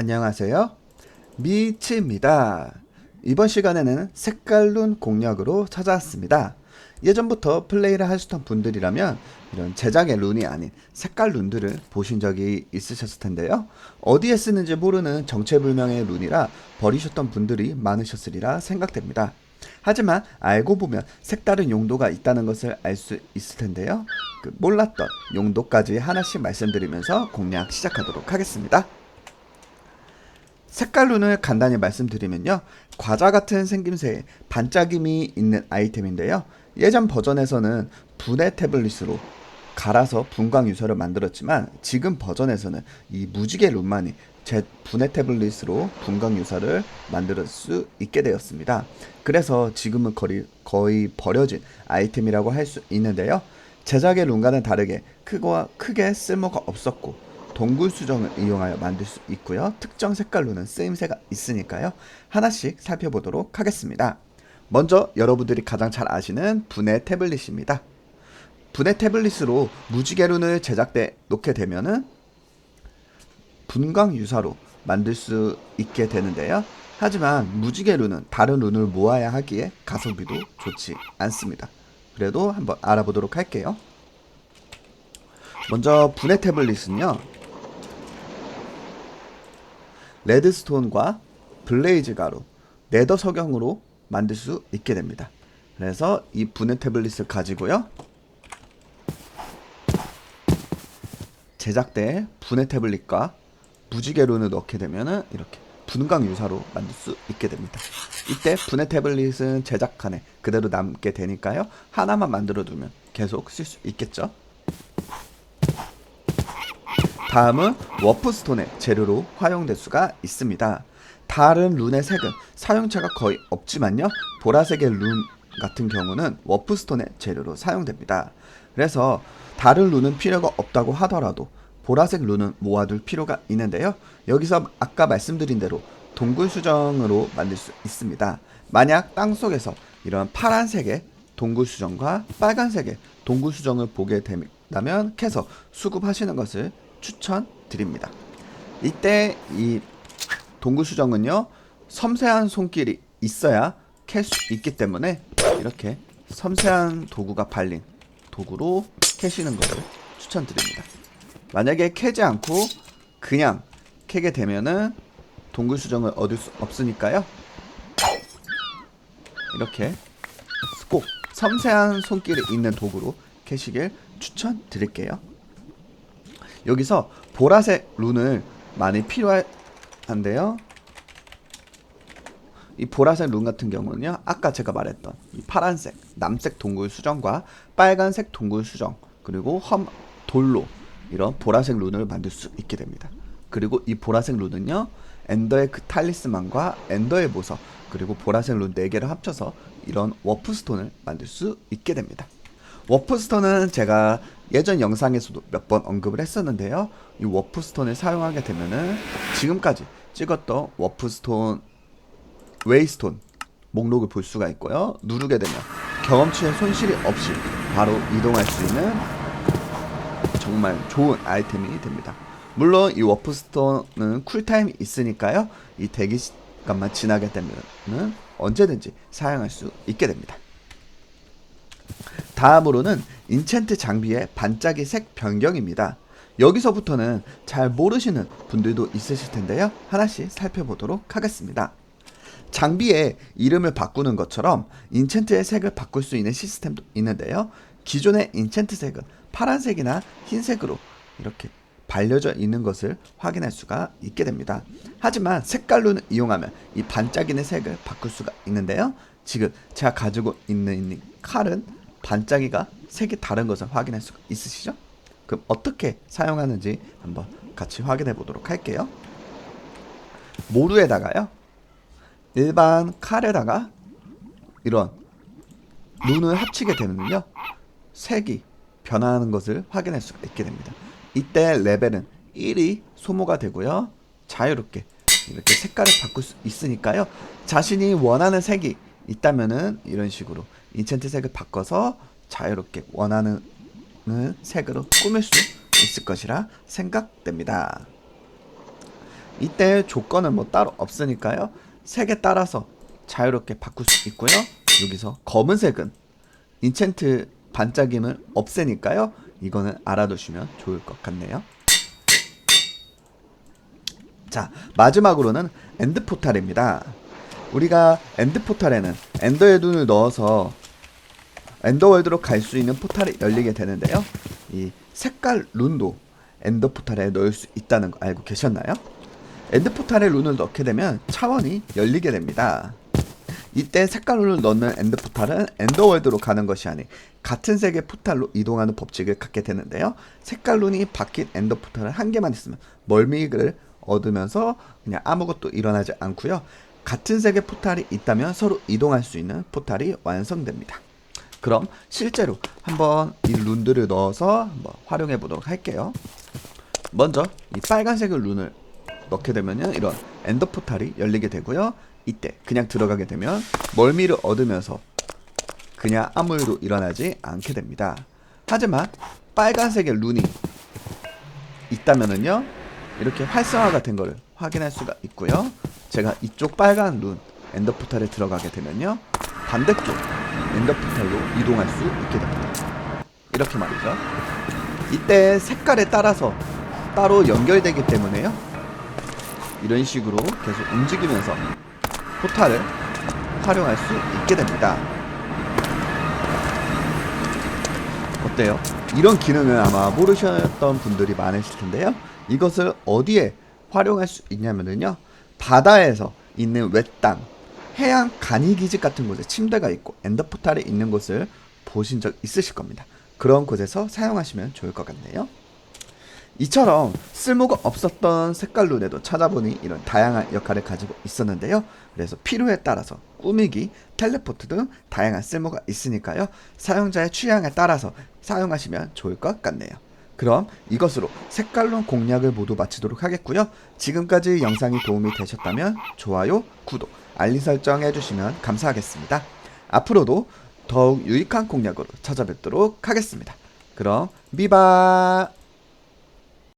안녕하세요. 미치입니다. 이번 시간에는 색깔룬 공략으로 찾아왔습니다. 예전부터 플레이를 하셨던 분들이라면 이런 제작의 룬이 아닌 색깔 룬들을 보신 적이 있으셨을 텐데요. 어디에 쓰는지 모르는 정체불명의 룬이라 버리셨던 분들이 많으셨으리라 생각됩니다. 하지만 알고 보면 색다른 용도가 있다는 것을 알 수 있을 텐데요. 그 몰랐던 용도까지 하나씩 말씀드리면서 공략 시작하도록 하겠습니다. 색깔룬을 간단히 말씀드리면요. 과자 같은 생김새에 반짝임이 있는 아이템인데요. 예전 버전에서는 분해 태블릿으로 갈아서 분광 유서를 만들었지만 지금 버전에서는 이 무지개 룬만이 제 분해 태블릿으로 분광 유사를 만들 수 있게 되었습니다. 그래서 지금은 거의, 거의 버려진 아이템이라고 할 수 있는데요. 제작의 룬과는 다르게 크고 크게 쓸모가 없었고 동굴 수정을 이용하여 만들 수 있고요. 특정 색깔로는 쓰임새가 있으니까요. 하나씩 살펴보도록 하겠습니다. 먼저 여러분들이 가장 잘 아시는 분해 태블릿입니다. 분해 태블릿으로 무지개룬을 제작돼 놓게 되면은 분광 유사로 만들 수 있게 되는데요. 하지만 무지개 룬은 다른 룬을 모아야 하기에 가성비도 좋지 않습니다. 그래도 한번 알아보도록 할게요. 먼저 분해 태블릿은요. 레드스톤과 블레이즈 가루, 네더 석영으로 만들 수 있게 됩니다. 그래서 이 분해 태블릿을 가지고요. 제작대 분해 태블릿과 무지개론을 넣게 되면은 이렇게 분광 유사로 만들 수 있게 됩니다. 이때 분해 태블릿은 제작칸에 그대로 남게 되니까요. 하나만 만들어 두면 계속 쓸 수 있겠죠. 다음은 워프스톤의 재료로 활용될 수가 있습니다. 다른 룬의 색은 사용처가 거의 없지만요. 보라색의 룬 같은 경우는 워프스톤의 재료로 사용됩니다. 그래서 다른 룬은 필요가 없다고 하더라도 보라색 룬은 모아둘 필요가 있는데요. 여기서 아까 말씀드린 대로 동굴 수정으로 만들 수 있습니다. 만약 땅 속에서 이런 파란색의 동굴 수정과 빨간색의 동굴 수정을 보게 된다면 캐서 수급하시는 것을 추천드립니다. 이때 이 동굴 수정은요 섬세한 손길이 있어야 캘 수 있기 때문에 이렇게 섬세한 도구가 발린 도구로 캐시는 것을 추천드립니다. 만약에 캐지 않고 그냥 캐게 되면은 동굴 수정을 얻을 수 없으니까요. 이렇게 꼭 섬세한 손길이 있는 도구로 캐시길 추천드릴게요. 여기서 보라색 룬을 많이 필요한데요. 이 보라색 룬 같은 경우는요. 아까 제가 말했던 이 파란색 남색 동굴 수정과 빨간색 동굴 수정 그리고 험 돌로 이런 보라색 룬을 만들 수 있게 됩니다. 그리고 이 보라색 룬은요. 엔더의 그 탈리스만과 엔더의 보석 그리고 보라색 룬 4개를 합쳐서 이런 워프스톤을 만들 수 있게 됩니다. 워프스톤은 제가 예전 영상에서도 몇 번 언급을 했었는데요. 이 워프스톤을 사용하게 되면은 지금까지 찍었던 워프스톤, 웨이스톤 목록을 볼 수가 있고요. 누르게 되면 경험치에 손실이 없이 바로 이동할 수 있는 정말 좋은 아이템이 됩니다. 물론 이 워프스톤은 쿨타임이 있으니까요. 이 대기 시간만 지나게 되면은 언제든지 사용할 수 있게 됩니다. 다음으로는 인챈트 장비의 반짝이 색 변경입니다. 여기서부터는 잘 모르시는 분들도 있으실 텐데요. 하나씩 살펴보도록 하겠습니다. 장비의 이름을 바꾸는 것처럼 인챈트의 색을 바꿀 수 있는 시스템도 있는데요. 기존의 인챈트 색은 파란색이나 흰색으로 이렇게 발려져 있는 것을 확인할 수가 있게 됩니다. 하지만 색깔론을 이용하면 이 반짝이는 색을 바꿀 수가 있는데요. 지금 제가 가지고 있는 이 칼은 반짝이가 색이 다른 것을 확인할 수 있으시죠? 그럼 어떻게 사용하는지 한번 같이 확인해 보도록 할게요. 모루에다가요. 일반 칼에다가 이런 눈을 합치게 되면요. 색이 변화하는 것을 확인할 수가 있게 됩니다. 이때 레벨은 1이 소모가 되고요. 자유롭게 이렇게 색깔을 바꿀 수 있으니까요. 자신이 원하는 색이 있다면은 이런 식으로 인챈트 색을 바꿔서 자유롭게 원하는 색으로 꾸밀 수 있을 것이라 생각됩니다. 이때 조건은 뭐 따로 없으니까요. 색에 따라서 자유롭게 바꿀 수 있고요. 여기서 검은색은 인챈트 반짝임을 없애니까요. 이거는 알아두시면 좋을 것 같네요. 자, 마지막으로는 엔드 포탈입니다. 우리가 엔드 포탈에는 엔더의 눈을 넣어서 엔더월드로 갈 수 있는 포탈이 열리게 되는데요. 이 색깔 룬도 엔더 포탈에 넣을 수 있다는 거 알고 계셨나요? 엔드 포탈에 룬을 넣게 되면 차원이 열리게 됩니다. 이때 색깔 룬을 넣는 엔드 포탈은 엔더월드로 가는 것이 아닌 같은 색의 포탈로 이동하는 법칙을 갖게 되는데요. 색깔 룬이 박힌 엔더 포탈을 한 개만 있으면 멀미를 얻으면서 그냥 아무것도 일어나지 않고요. 같은 색의 포탈이 있다면 서로 이동할 수 있는 포탈이 완성됩니다. 그럼 실제로 한번 이 룬들을 넣어서 한번 활용해 보도록 할게요. 먼저 이 빨간색을 룬을 넣게 되면요 이런 엔더 포탈이 열리게 되고요. 이때 그냥 들어가게 되면 멀미를 얻으면서 그냥 아무 일도 일어나지 않게 됩니다. 하지만 빨간색의 룬이 있다면은요 이렇게 활성화가 된 거를 확인할 수가 있고요. 제가 이쪽 빨간 룬 엔더 포탈에 들어가게 되면요 반대쪽 엔더 포탈로 이동할 수 있게 됩니다. 이렇게 말이죠. 이때 색깔에 따라서 따로 연결되기 때문에요. 이런 식으로 계속 움직이면서 포탈을 활용할 수 있게 됩니다. 어때요? 이런 기능을 아마 모르셨던 분들이 많으실 텐데요. 이것을 어디에 활용할 수 있냐면요. 바다에서 있는 외땅, 해양 간이 기지 같은 곳에 침대가 있고 엔더 포탈이 있는 곳을 보신 적 있으실 겁니다. 그런 곳에서 사용하시면 좋을 것 같네요. 이처럼 쓸모가 없었던 색깔 룬에도 찾아보니 이런 다양한 역할을 가지고 있었는데요. 그래서 필요에 따라서 꾸미기, 텔레포트 등 다양한 쓸모가 있으니까요. 사용자의 취향에 따라서 사용하시면 좋을 것 같네요. 그럼 이것으로 색깔론 공략을 모두 마치도록 하겠고요. 지금까지 영상이 도움이 되셨다면 좋아요, 구독, 알림 설정 해주시면 감사하겠습니다. 앞으로도 더욱 유익한 공략으로 찾아뵙도록 하겠습니다. 그럼 미바